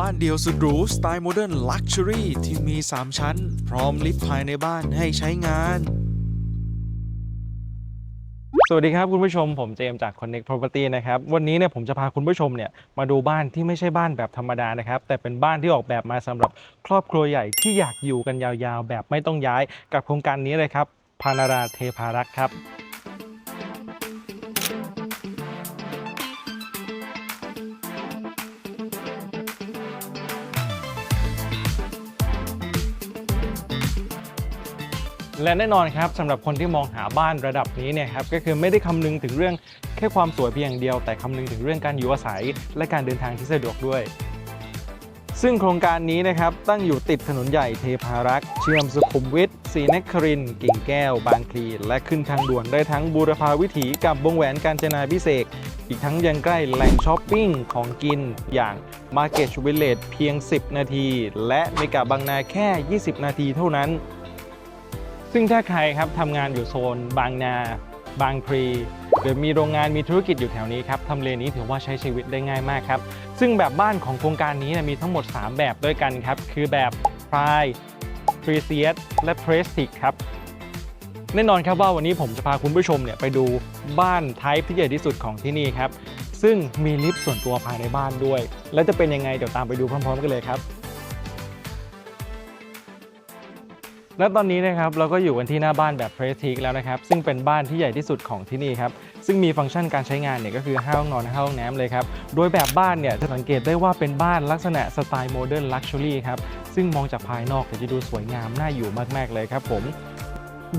บ้านเดี่ยวสุดหรูสไตล์โมเดิร์นลักชัวรี่ที่มี 3 ชั้น พร้อมลิฟต์ภายในบ้านให้ใช้งาน สวัสดีครับคุณผู้ชมผมเจมส์จาก Connect Property นะครับ วันนี้เนี่ยผมจะพาคุณผู้ชมเนี่ยมาดูบ้านที่ไม่ใช่บ้านแบบธรรมดานะครับ แต่เป็นบ้านที่ออกแบบมาสำหรับครอบครัวใหญ่ที่อยากอยู่กันยาวๆ แบบไม่ต้องย้ายกับโครงการนี้เลยครับพานาราเทพารักษ์ครับ และแน่นอนครับสำหรับคนที่มองหาบ้านระดับนี้เนี่ยครับก็คือไม่ได้คำนึงถึงเรื่องแค่ความสวยเพียงเดียว แต่คำนึงถึงเรื่องการอยู่อาศัย และการเดินทางที่สะดวกด้วย ซึ่งโครงการนี้นะครับตั้งอยู่ติดถนนใหญ่เทพารักษ์เชื่อมสุขุมวิทศรีนครินทร์กิ่งแก้ว บางพลีและขึ้นทางด่วนได้ทั้งบูรพาวิถีกับวงแหวนการจนาพิเศษอีกทั้งยังใกล้แหล่งช้อปปิ้งของกินอย่าง Market Village เพียง 10 นาที และเมกะบางนาแค่ 20 นาทีเท่านั้น ซึ่งถ้าใครครับทำงานอยู่โซน บางนา บางพลีหรือมีโรงงานมีธุรกิจอยู่แถวนี้ครับทำเลนี้ถือว่าใช้ชีวิตได้ง่ายมากครับ ซึ่งแบบบ้านของโครงการนี้นยมีทั้งหมด 3 แบบด้วยกันครับ คือแบบ p r i p r e c i o u s และ Prestige ครับแน่นอนครับว่าวันนี้ผมจะพาคุณผู้ชมเนี่ยไปดูบ้านไทป์ที่ใหญ่ที่สุดของที่นี่ครับ ซึ่งมีลิฟต์ส่วนตัวภายในบ้านด้วย และจะเป็นยังไงเดี๋ยวตามไปดูพร้อมๆกันเลยครับ และตอนนี้นะครับเราก็อยู่กันที่หน้าบ้านแบบเพรสทีกแล้วนะครับ ซึ่งเป็นบ้านที่ใหญ่ที่สุดของที่นี่ครับ ซึ่งมีฟังก์ชันการใช้งานเนี่ยก็คือห้าห้องนอนห้าห้องน้ำเลยครับ โดยแบบบ้านเนี่ยจะสังเกตได้ว่าเป็นบ้านลักษณะสไตล์โมเดิร์นลักชัวรี่ครับ ซึ่งมองจากภายนอกจะดูสวยงามน่าอยู่มาก ๆ เลยครับผม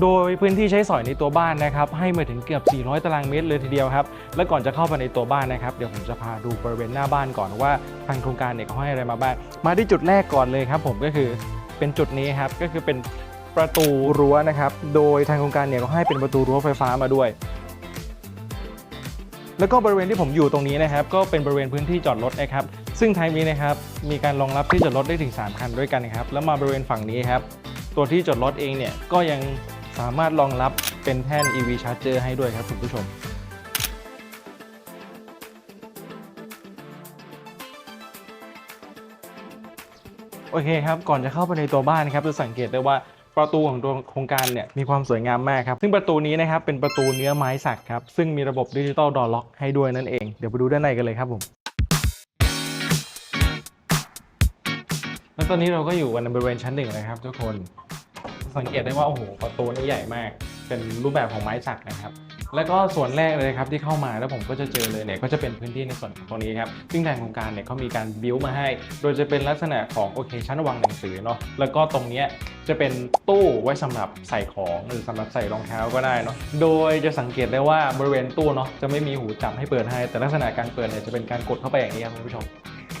โดยพื้นที่ใช้สอยในตัวบ้านนะครับให้มาถึงเกือบ 400 ตารางเมตรเลยทีเดียวครับ และก่อนจะเข้าไปในตัวบ้านนะครับเดี๋ยวผมจะพาดูบริเวณหน้าบ้านก่อนว่าทางโครงการเนี่ยเขาให้อะไรมาบ้างมาที่จุดแรกก่อนเลยครับ ผมก็คือ เป็นจุดนี้ครับก็คือเป็นประตูรั้วนะครับ โดยทางโครงการเนี่ยก็ให้เป็นประตูรั้วไฟฟ้ามาด้วย แล้วก็บริเวณที่ผมอยู่ตรงนี้นะครับ ก็เป็นบริเวณพื้นที่จอดรถนะครับ ซึ่งไทป์นี้นะครับมีการรองรับที่จอดรถได้ถึง 3 คันด้วยกันนะครับแล้วมาบริเวณฝั่งนี้ครับ ตัวที่จอดรถเองเนี่ยก็ยังสามารถรองรับเป็นแท่น EV Charger ให้ด้วยครับคุณผู้ชม โอเคครับก่อนจะเข้าไปในตัวบ้านนะครับจะสังเกตได้ว่าประตูของตัวโครงการเนี่ยมีความสวยงามมากครับซึ่งประตูนี้นะครับเป็นประตูเนื้อไม้สักครับซึ่งมีระบบดิจิตอลดอร์ล็อกให้ด้วยนั่นเองเดี๋ยวไปดูด้านในกันเลยครับผมแล้วตอนนี้เราก็อยู่กันในบริเวณชั้นหนึ่งนะครับ ทุกคน สังเกตได้ว่าโอ้โหประตูนี่ใหญ่มาก เป็นรูปแบบของไม้สักนะครับ แล้วก็ส่วนแรกเลยครับที่เข้ามาแล้วผมก็จะเจอเลยเนี่ยก็จะเป็นพื้นที่ในส่วนตรงนี้ครับซึ่งทางโครงการเนี่ยเขามีการบิวมาให้ โดยจะเป็นลักษณะของโอเคชั้นวางหนังสือเนาะแล้วก็ตรงเนี้ยจะเป็นตู้ไว้สำหรับใส่ของหรือสำหรับใส่รองเท้าก็ได้เนาะโดยจะสังเกตได้ว่าบริเวณตู้เนาะจะไม่มีหูจับให้เปิดให้ แต่ลักษณะการเปิดเนี่ยจะเป็นการกดเข้าไปอย่างนี้ครับคุณผู้ชม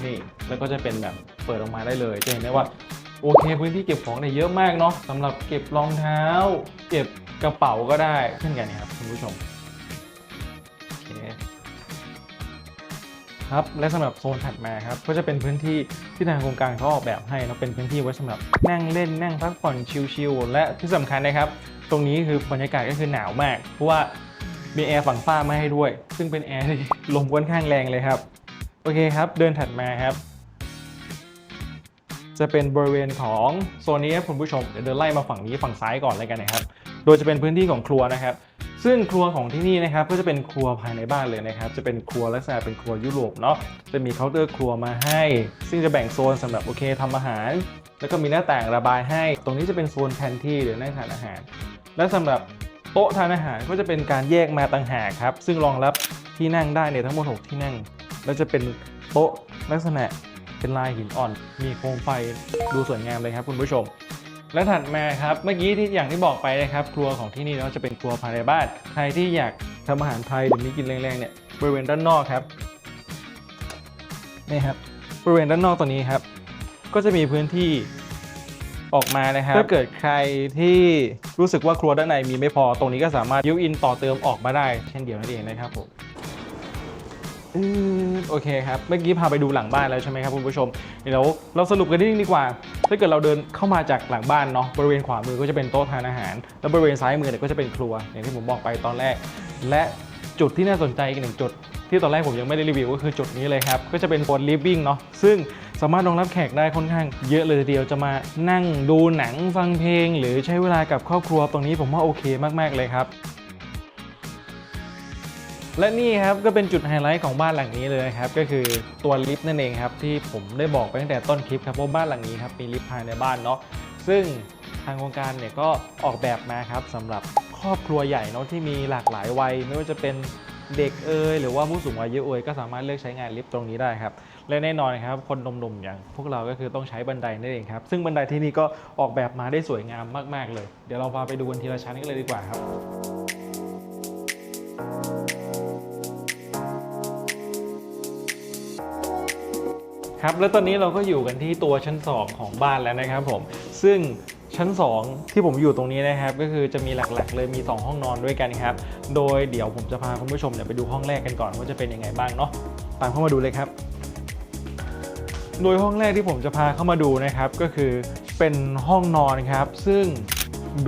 นี่แล้วก็จะเป็นแบบเปิดออกมาได้เลย จะเห็นได้ว่า โอเคพื้นที่เก็บของเนี่ยเยอะมากเนาะสำหรับเก็บรองเท้า เก็บกระเป๋าก็ได้เช่นกันนะครับคุณผู้ชมโอเคครับและสำหรับโซนถัดมาครับก็จะเป็นพื้นที่ที่ทางโครงการเขาออกแบบให้เนอะเป็นพื้นที่ไว้สำหรับนั่งเล่นนั่งพักผ่อนชิลๆและที่สำคัญนะครับ ตรงนี้คือบรรยากาศก็คือหนาวมาก เพราะว่ามีแอร์ฝั่งฝ้ามาให้ด้วย ซึ่งเป็นแอร์ที่ลมค่อนข้างแรงเลยครับ โอเคครับ เดินถัดมาครับ จะเป็นบริเวณของโซนนี้คุณผู้ชมเดี๋ยวเดินไล่มาฝั่งนี้ฝั่งซ้ายก่อนเลยกันนะครับ โดยจะเป็นพื้นที่ของครัวนะครับ ซึ่งครัวของที่นี่นะครับก็จะเป็นครัวภายในบ้านเลยนะครับ จะเป็นครัวลักษณะเป็นครัวยุโรปเนาะจะมีเคาน์เตอร์ครัวมาให้ ซึ่งจะแบ่งโซนสำหรับโอเคทำอาหาร แล้วก็มีหน้าต่างระบายให้ ตรงนี้จะเป็นโซนแพนที่หรือนั่งทานอาหาร และสำหรับโต๊ะทานอาหารก็จะเป็นการแยกมาต่างหากครับซึ่งรองรับที่นั่งได้เนี่ยทั้งหมด 6 ที่นั่ง แล้วจะเป็นโต๊ะลักษณะ เป็นลายหินอ่อน มีโคมไฟดูสวยงามเลยครับคุณผู้ชม และถัดมาครับเมื่อกี้ที่อย่างที่บอกไปนะครับ ครัวของที่นี่เนาะจะเป็นครัวภายในบ้านใครที่อยากทำอาหารไทยหรือมีกินแรงๆเนี่ยบริเวณด้านนอกครับนี่ครับบริเวณด้านนอกตัวนี้ครับ ก็จะมีพื้นที่ออกมานะครับถ้าเกิดใครที่รู้สึกว่าครัวด้านในมีไม่พอตรงนี้ก็สามารถยิวอินต่อเติมออกมาได้ เช่นเดียวนั่นเองนะครับผม อืมโอเคครับ เมื่อกี้พาไปดูหลังบ้านแล้วใช่ไหมครับคุณผู้ชม เดี๋ยวเราสรุปกันนิดนึงดีกว่า ถ้าเกิดเราเดินเข้ามาจากหลังบ้านเนาะ บริเวณขวามือก็จะเป็นโต๊ะทานอาหาร แล้วบริเวณซ้ายมือเนี่ยก็จะเป็นครัว อย่างที่ผมบอกไปตอนแรก และจุดที่น่าสนใจอีกหนึ่งจุด ที่ตอนแรกผมยังไม่ได้รีวิวก็คือจุดนี้เลยครับ ก็จะเป็นโซนลิฟวิ่งเนาะ ซึ่งสามารถรองรับแขกได้ค่อนข้างเยอะเลยทีเดียว จะมานั่งดูหนังฟังเพลง หรือใช้เวลากับครอบครัวตรงนี้ผมว่าโอเคมากๆเลยครับ และนี่ครับก็เป็นจุดไฮไลท์ของบ้านหลังนี้เลยครับก็คือตัวลิฟต์นั่นเองครับที่ผมได้บอกไปตั้งแต่ต้นคลิปครับว่าบ้านหลังนี้ครับมีลิฟต์ภายในบ้านเนาะซึ่งทางโครงการเนี่ยก็ออกแบบมาครับสำหรับครอบครัวใหญ่เนาะที่มีหลากหลายวัย ไม่ว่าจะเป็นเด็กเอ่ยหรือว่าผู้สูงอายุเอ่ยก็สามารถเลือกใช้งานลิฟต์ตรงนี้ได้ครับและแน่นอนครับคนหนุ่มๆอย่าง พวกเราก็คือต้องใช้บันไดนั่นเองครับซึ่งบันไดที่นี่ก็ออกแบบมาได้สวยงามมาก ๆเลย เดี๋ยวเราพาไปดูกันทีละชั้นกันเลยดีกว่าครับ ครับแล้วตอนนี้เราก็อยู่กันที่ตัวชั้น 2 ของบ้านแล้วนะครับผม ซึ่งชั้น 2 ที่ผมอยู่ตรงนี้นะครับ ก็คือจะมีหลักๆ เลยมี 2 ห้องนอนด้วยกันครับ โดยเดี๋ยวผมจะพาคุณผู้ชมเนี่ยไปดูห้องแรกกันก่อนว่าจะเป็นยังไงบ้างเนาะตามเข้ามาดูเลยครับ โดยห้องแรกที่ผมจะพาเข้ามาดูนะครับ ก็คือเป็นห้องนอนครับ ซึ่ง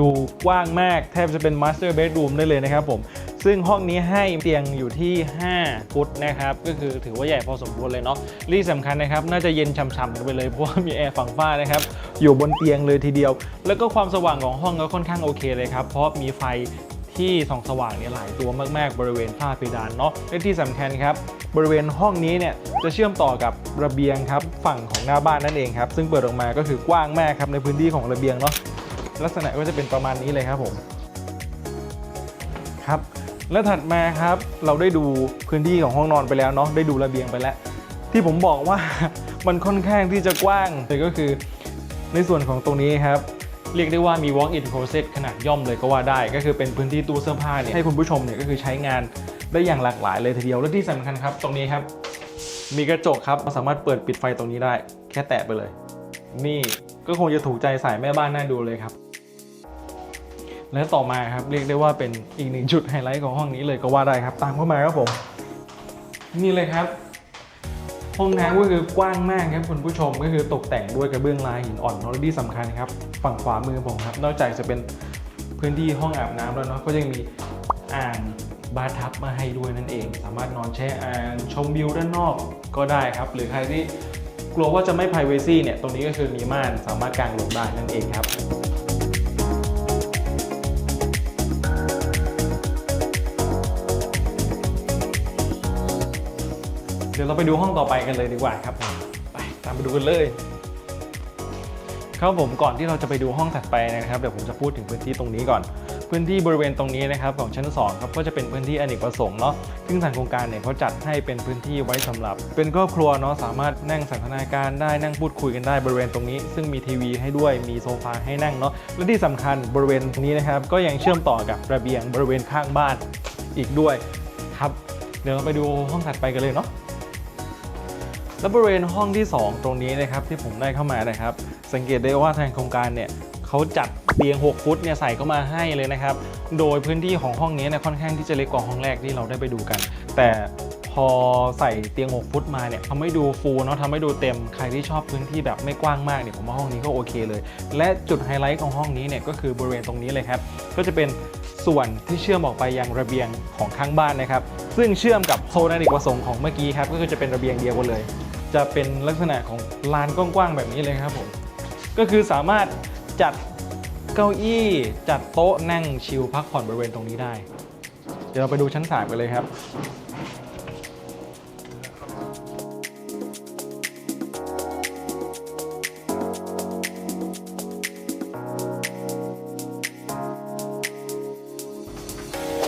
ดูกว้างมากแทบจะเป็น Master Bedroom ได้เลยนะครับผม ซึ่งห้องนี้ให้เตียงอยู่ที่ 5 ฟุตนะครับ ก็คือถือว่าใหญ่พอสมควรเลยเนาะที่สำคัญนะครับ น่าจะเย็นฉ่ำๆกันไปเลยเพราะว่ามีแอร์ฝั่งฝ้านะครับ อยู่บนเตียงเลยทีเดียว แล้วก็ความสว่างของห้องก็ค่อนข้างโอเคเลยครับ เพราะมีไฟที่ส่องสว่างเนี่ยหลายตัวมากๆ บริเวณฝ้าเพดานเนาะและที่สำคัญครับ บริเวณห้องนี้เนี่ยจะเชื่อมต่อกับระเบียงครับฝั่งของหน้าบ้านนั่นเองครับ ซึ่งเปิดออกมาก็คือกว้างมากครับในพื้นที่ของระเบียงเนาะลักษณะก็จะเป็นประมาณนี้เลยครับผมครับ แล้วถัดมาครับเราได้ดูพื้นที่ของห้องนอนไปแล้วเนาะได้ดูระเบียงไปแล้ว ที่ผมบอกว่ามันค่อนข้างที่จะกว้างเลยก็คือในส่วนของตรงนี้ครับเรียกได้ว่ามี walk-in closet ขนาดย่อมเลยก็ว่าได้ ก็คือเป็นพื้นที่ตู้เสื้อผ้าเนี่ยให้คุณผู้ชมเนี่ยก็คือใช้งานได้อย่างหลากหลายเลยทีเดียวและที่สำคัญครับ ตรงนี้ครับ มีกระจกครับสามารถเปิดปิดไฟตรงนี้ได้ แค่แตะไปเลย นี่ก็คงจะถูกใจสายแม่บ้านน่าดูเลยครับ และต่อมาครับเรียกได้ว่าเป็นอีกหนึ่งจุดไฮไลท์ของห้องนี้เลยก็ว่าได้ครับ ตามเข้ามาครับผมนี่เลยครับ ห้องน้ำก็คือกว้างมากครับคุณผู้ชมก็คือตกแต่งด้วยกระเบื้องลายหินอ่อนนอะและที่สำคัญครับฝั่งขวามือผมครับ นอกจากจะเป็นพื้นที่ห้องอาบน้ำแล้วเนาะก็ยังมีอ่างบาร์ทับมาให้ด้วยนั่นเอง สามารถนอนแช่อ่างชมวิวด้านนอกก็ได้ครับ หรือใครที่กลัวว่าจะไม่ privacy เนี่ยตรงนี้ก็คือมีม่านสามารถกางลงได้นั่นเองครับ ดี๋ยวเราไปดูห้องต่อไปกันเลยดีกว่าครับไปตามไปดูกันเลย ครับผมก่อนที่เราจะไปดูห้องถัดไปนะครับเดี๋ยวผมจะพูดถึงพื้นที่ตรงนี้ก่อน พื้นที่บริเวณตรงนี้นะครับของชั้น2ครับก็จะเป็นพื้นที่อเนกประสงค์เนาะซึ่งทางโครงการเนี่ยเขาจัดให้เป็นพื้นที่ไว้สำหรับ เป็นครอบครัวเนาะสามารถนั่งสันทนาการได้นั่งพูดคุยกันได้บริเวณตรงนี้ ซึ่งมีทีวีให้ด้วยมีโซฟาให้นั่งเนาะและที่สำคัญบริเวณตรงนี้นะครับก็ยังเชื่อมต่อกับระเบียงบริเวณข้างบ้านอีกด้วยครับเดี๋ยวเราไปดูห้องถัดไปกันเลยเนาะ และบริเวณห้องที่ 2 ตรงนี้นะครับที่ผมได้เข้ามานะครับ สังเกตได้ว่าทางโครงการเนี่ยเขาจัดเตียง 6 ฟุตเนี่ยใส่เข้ามาให้เลยนะครับ โดยพื้นที่ของห้องนี้เนี่ยค่อนข้างที่จะเล็กกว่าห้องแรกที่เราได้ไปดูกัน แต่พอใส่เตียง 6 ฟุตมาเนี่ยทำให้ดูฟูเนาะทำให้ดูเต็มใครที่ชอบพื้นที่แบบไม่กว้างมากเนี่ยผมว่าห้องนี้ก็โอเคเลย และจุดไฮไลท์ของห้องนี้เนี่ยก็คือบริเวณตรงนี้เลยครับก็จะเป็นส่วนที่เชื่อมออกไปยังระเบียงของข้างบ้านนะครับ ซึ่งเชื่อมกับโซนอเนกประสงค์ของเมื่อกี้ครับก็คือจะเป็นระเบียงเดียวกันเลย จะเป็นลักษณะของลานกว้างๆแบบนี้เลยครับผม ก็คือสามารถจัดเก้าอี้จัดโต๊ะนั่งชิลพักผ่อนบริเวณตรงนี้ได้ เดี๋ยวเราไปดูชั้น 3 กันเลยครับ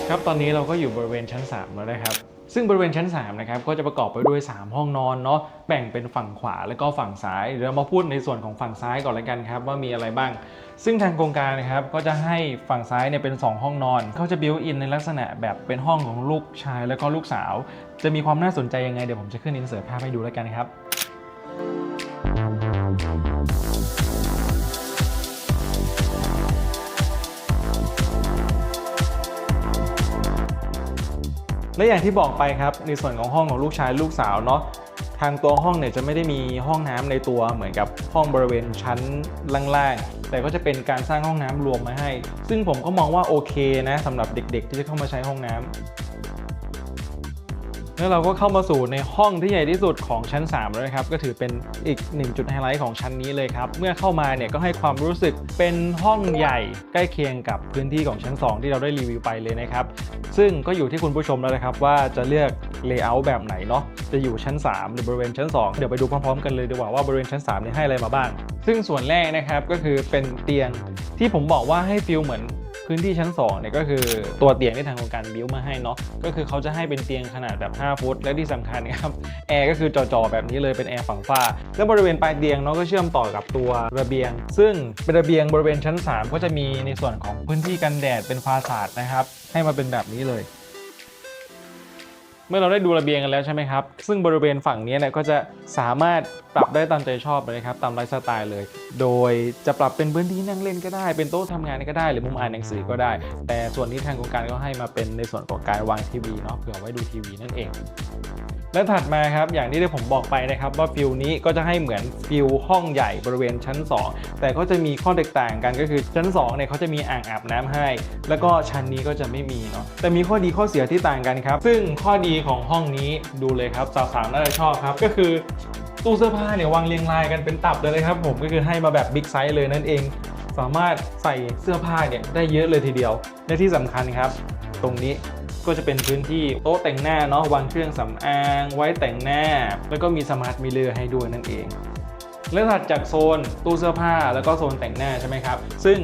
ครับ ตอนนี้เราก็อยู่บริเวณชั้น 3 แล้วนะครับ ซึ่งบริเวณชั้น3นะครับก็จะประกอบไปด้วย 3 ห้องนอนเนาะแบ่งเป็นฝั่งขวาและก็ฝั่งซ้ายเดี๋ยวเรามาพูดในส่วนของฝั่งซ้ายก่อนแล้วกันครับว่ามีอะไรบ้าง ซึ่งทางโครงการนะครับก็จะให้ฝั่งซ้ายเนี่ยเป็น 2 ห้องนอนเขาจะบิวอินในลักษณะแบบเป็นห้องของลูกชายแล้วก็ลูกสาว จะมีความน่าสนใจยังไงเดี๋ยวผมจะขึ้นอินเสิร์ตภาพให้ดูแล้วกันครับ และอย่างที่บอกไปครับในส่วนของห้องของลูกชายลูกสาวเนาะทางตัวห้องเนี่ยจะไม่ได้มีห้องน้ำในตัวเหมือนกับห้องบริเวณชั้นล่างๆ แต่ก็จะเป็นการสร้างห้องน้ำรวมมาให้ ซึ่งผมก็มองว่าโอเคนะสำหรับเด็กๆ ที่จะเข้ามาใช้ห้องน้ำ แล้วเราก็เข้ามาสู่ในห้องที่ใหญ่ที่สุดของชั้น 3 แล้วนะครับ ก็ถือเป็นอีกหนึ่งจุดไฮไลท์ของชั้นนี้เลยครับ เมื่อเข้ามาเนี่ยก็ให้ความรู้สึกเป็นห้องใหญ่ใกล้เคียงกับพื้นที่ของชั้น 2 ที่เราได้รีวิวไปเลยนะครับ ซึ่งก็อยู่ที่คุณผู้ชมแล้วนะครับว่าจะเลือกเลเยอร์แบบไหนเนาะ จะอยู่ชั้น 3 หรือบริเวณชั้น 2 เดี๋ยวไปดูพร้อมๆกันเลยดีกว่าว่าบริเวณชั้น3เนี่ยให้อะไรมาบ้าง ซึ่งส่วนแรกนะครับก็คือเป็นเตียงที่ผมบอกว่าให้ฟิลเหมือน พื้นที่ชั้น2เนี่ยก็คือตัวเตียงที่ทางโครงการบิวมาให้เนาะก็คือเขาจะให้เป็นเตียงขนาดแบบ 5 ฟุต และที่สำคัญครับแอร์ก็คือจอๆแบบนี้เลยเป็นแอร์ฝั่งฝ้า แล้วบริเวณปลายเตียงเนาะก็เชื่อมต่อกับตัวระเบียง ซึ่งเป็นระเบียงบริเวณชั้น 3 ก็จะมีในส่วนของพื้นที่กันแดดเป็นฟาสาดนะครับให้มาเป็นแบบนี้เลย เมื่อเราได้ดูระเบียงกันแล้วใช่ไหมครับ ซึ่งบริเวณฝั่งนี้เนี่ยก็จะสามารถปรับได้ตามใจชอบเลยครับตามไลฟ์สไตล์เลย โดยจะปรับเป็นพื้นที่นั่งเล่นก็ได้ เป็นโต๊ะทำงานก็ได้ หรือมุมอ่านหนังสือก็ได้ แต่ส่วนนี้ทางโครงการก็ให้มาเป็นในส่วนของการวางทีวีเนาะเผื่อไว้ดูทีวีนั่นเอง และถัดมาครับอย่างที่ได้ผมบอกไปนะครับว่าฟิลนี้ก็จะให้เหมือนฟิลห้องใหญ่บริเวณชั้น 2 แต่ก็จะมีข้อแตกต่างกันก็คือชั้น2เนี่ยเขาจะมีอ่างอาบน้ำให้ แล้วก็ชั้นนี้ก็จะไม่มีเนาะแต่มีข้อดีข้อเสียที่ต่างกันครับ ซึ่งข้อดีของห้องนี้ดูเลยครับสาวๆน่าจะชอบครับก็คือตู้เสื้อผ้าเนี่ยวางเรียงรายกันเป็นตับเลยครับ ผมก็คือให้มาแบบบิ๊กไซส์เลยนั่นเอง สามารถใส่เสื้อผ้าเนี่ยได้เยอะเลยทีเดียวและที่สำคัญครับ ตรงนี้ ก็จะเป็นพื้นที่โต๊ะแต่งหน้าเนาะวางเครื่องสำอาง ไว้แต่งหน้า แล้วก็มีสมาร์ทมิเรอร์ให้ด้วยนั่นเอง และถัดจากโซนตู้เสื้อผ้าแล้วก็โซนแต่งหน้าใช่ไหมครับ ซึ่ง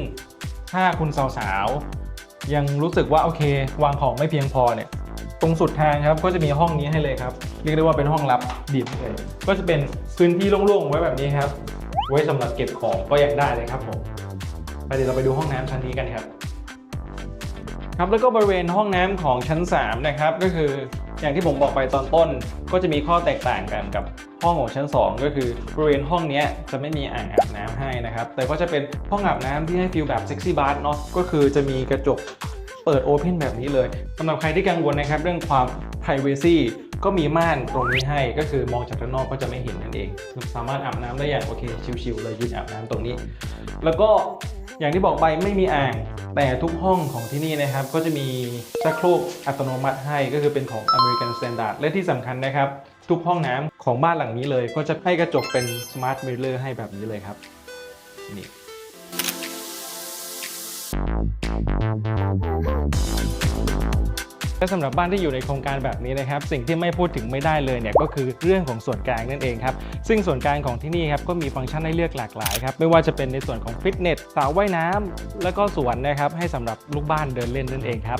ถ้าคุณสาวๆยังรู้สึกว่าโอเควางของไม่เพียงพอเนี่ยตรงสุดทางครับก็จะมีห้องนี้ให้เลยครับ เรียกได้ว่าเป็นห้องลับดีมเลยก็จะเป็นพื้นที่โล่งๆไว้แบบนี้ครับ ไว้สำหรับเก็บของก็ยังได้เลยครับผมไปเดี๋ยวเราไปดูห้องน้ำชั้นนี้กันครับ ครับแล้วก็บริเวณห้องน้ำของชั้น 3 นะครับ ก็คืออย่างที่ผมบอกไปตอนต้น ก็จะมีข้อแตกต่างกันกับห้องของชั้น 2 ก็คือบริเวณห้องนี้จะไม่มีอ่างอาบน้ำให้นะครับ แต่ก็จะเป็นห้องอาบน้ำที่ให้ฟิลแบบเซ็กซี่บาร์เนาะก็คือจะมีกระจกเปิดโอเพนแบบนี้เลยสำหรับใครที่กังวลนะครับเรื่องความ p r i เวซี ก็มีม่านตรงนี้ให้ก็คือมองจากด้านนอกก็จะไม่เห็นนั่นเองสามารถอาบน้ำได้อย่างโอเคชิลๆเลยยืนอาบน้ำตรงนี้ แล้วก็อย่างที่บอกไปไม่มีอ่าง แต่ทุกห้องของที่นี่นะครับ ก็จะมีชักโครกอัตโนมัติให้ก็คือเป็นของ American Standard และที่สำคัญนะครับ ทุกห้องน้ำของบ้านหลังนี้เลย ก็จะให้กระจกเป็น Smart Mirror ให้แบบนี้เลยครับนี่ และสำหรับบ้านที่อยู่ในโครงการแบบนี้นะครับ สิ่งที่ไม่พูดถึงไม่ได้เลยเนี่ยก็คือเรื่องของส่วนกลางนั่นเองครับ ซึ่งส่วนกลางของที่นี่ครับก็มีฟังก์ชันให้เลือกหลากหลายครับ ไม่ว่าจะเป็นในส่วนของฟิตเนสสระว่ายน้ำแล้วก็สวนนะครับให้สำหรับลูกบ้านเดินเล่นนั่นเองครับ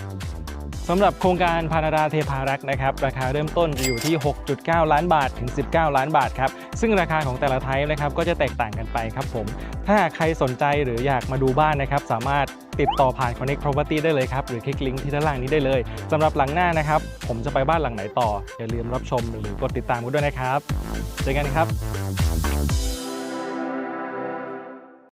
สำหรับโครงการพานาดาเทพารักษ์นะครับราคาเริ่มต้นอยู่ที่ 6.9 ล้านบาทถึง 19 ล้านบาทครับซึ่งราคาของแต่ละไทป์นะครับก็จะแตกต่างกันไปครับผม ถ้าใครสนใจหรืออยากมาดูบ้านนะครับสามารถติดต่อผ่าน Connect Property ได้เลยครับ หรือคลิกลิงก์ที่ด้านล่างนี้ได้เลยสำหรับหลังหน้านะครับ ผมจะไปบ้านหลังไหนต่อ อย่าลืมรับชมหรือกดติดตามกันด้วยนะครับ เจอกันครับ